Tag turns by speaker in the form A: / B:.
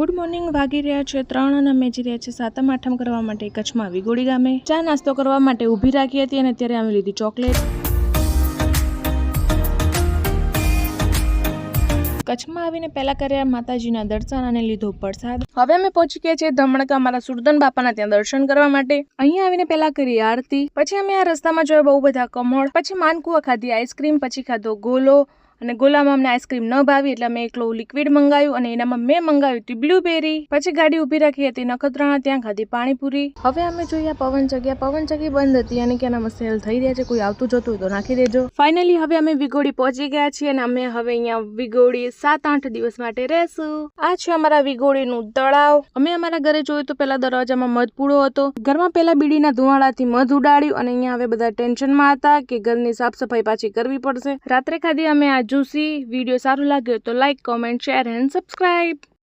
A: Good morning, વાગી રહ્યા છે ત્રણ અને અમે જઈ રહ્યા છે સાતમ આઠમ કરવા માટે કચ્છમાં વિગોડી ગામે. ચા નાસ્તો કરવા માટે ઊભી રાખી હતી અને ત્યારે અમે લીધી ચોકલેટ. કચ્છમાં આવીને પહેલા કર્યા માતાજીના દર્શન અને લીધો પ્રસાદ. હવે અમે પહોંચી ગયા છીએ ધમણકા મારા સુરદન બાપાના ત્યાં દર્શન કરવા માટે. અહીંયા આવીને પહેલા કરી આરતી, પછી અમે આ રસ્તામાં જોયા બહુ બધા કમળ, પછી માનકુવા ખાધી આઈસ્ક્રીમ પછી ખાધો ગોલો અને ગોલામાં અમને આઈસ્ક્રીમ ન ભાવી, એટલે અમે એકલો લિક્વિડ મંગાવ્યું અને એનામાં મેં મંગાવ્યું હતી બ્લુબેરી પછી ગાડી ઊભી રાખી હતી નખત્રાણા, ત્યાં ખાધી પાણીપુરી. હવે અમે જોયા પવન જગ્યા પવન જગ્યા બંધ હતી અને કે એનામાં સેલ થઈ રહ્યા છે. કોઈ આવતું જતું તો નાખી દેજો. ફાઇનલી હવે અમે વિગોડી પહોંચી ગયા છીએ અને અમે હવે અહીંયા વિગોડી સાત આઠ દિવસ માટે રહેશું. આ છે અમારા વિગોડીનું તળાવ. અમે અમારા ઘરે જોયું તો પેલા દરવાજામાં મધ પૂળો હતો. ઘરમાં પેલા બીડીના ધુવાળાથી મધ ઉડાડ્યું અને અહીંયા હવે બધા ટેન્શનમાં હતા કે ઘરની સાફ સફાઈ પાછી કરવી પડશે. રાત્રે ખાધી અમે આ જ્યુસી વીડિયો સારું લાગ્યો તો like comment share and subscribe